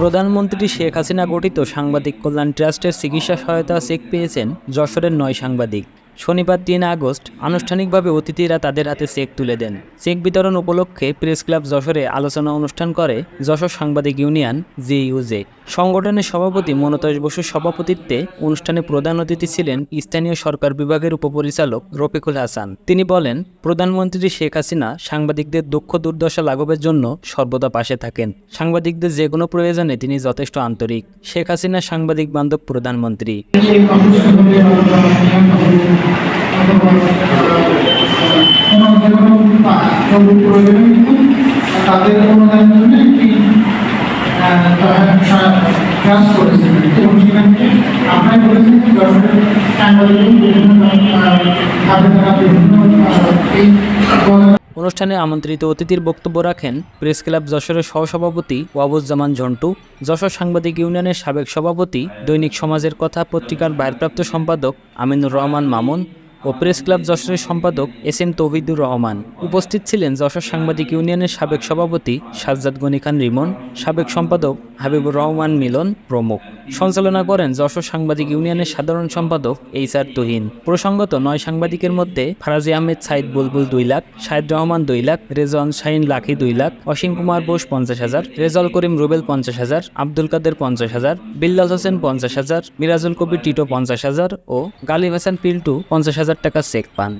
প্রধানমন্ত্রী শেখ হাসিনা গঠিত সাংবাদিক কল্যাণ ট্রাস্টের চিকিৎসা সহায়তা চেক পেয়েছেন যশোরের নয় সাংবাদিক। শনিবার তিন আগস্ট আনুষ্ঠানিকভাবে অতিথিরা তাদের হাতে চেক তুলে দেন। চেক বিতরণ উপলক্ষে প্রেস ক্লাব যশোরে আলোচনা অনুষ্ঠান করে যশোর সাংবাদিক ইউনিয়ন জেইউজে সংগঠনের সভাপতি মনতোষ বসুর সভাপতিত্বে অনুষ্ঠানে প্রধান অতিথি ছিলেন স্থানীয় সরকার বিভাগের উপপরিচালক রফিকুল হাসান। তিনি বলেন, প্রধানমন্ত্রী শেখ হাসিনা সাংবাদিকদের দুঃখ দুর্দশা লাঘবের জন্য সর্বদা পাশে থাকেন। সাংবাদিকদের যে কোনো প্রয়োজনে তিনি যথেষ্ট আন্তরিক। শেখ হাসিনা সাংবাদিক বান্ধব প্রধানমন্ত্রী। কোনো কোনো কোনো তাদের অনুদানের জন্য একটি অনুষ্ঠানে আমন্ত্রিত অতিথির বক্তব্য রাখেন প্রেস ক্লাব যশোরের সহসভাপতি ওয়াবুজ্জামান ঝন্টু, যশোর সাংবাদিক ইউনিয়নের সাবেক সভাপতি দৈনিক সমাজের কথা পত্রিকার ভারপ্রাপ্ত সম্পাদক আমিনুর রহমান মামুন ও প্রেস ক্লাব যশোরের সম্পাদক এস এম তৌহিদুর রহমান। উপস্থিত ছিলেন যশোর সাংবাদিক ইউনিয়নের সাবেক সভাপতি সাজ্জাদ গনি খান রিমন, সাবেক সম্পাদক হাবিবুর রহমান মিলন প্রমুখ। সঞ্চালনা করেন যশোর সাংবাদিক ইউনিয়নের সাধারণ সম্পাদক এইচ আর তুহিন। প্রসঙ্গত নয় সাংবাদিকের মধ্যে ফারাজি আহমেদ সাইদ বুলবুল দুই লাখ শাহেদ রহমান দুই লাখ রেজন শাহিন লাখি দুই লাখ, অসীম কুমার বোস পঞ্চাশ হাজার রেজল করিম রুবেল পঞ্চাশ হাজার, আব্দুল কাদের পঞ্চাশ হাজার, বিল্লাল হোসেন পঞ্চাশ হাজার, মিরাজুল কবির টিটো পঞ্চাশ হাজার ও গালিব হাসান পিল্টু পঞ্চাশ হাজার টাকা চেক পান।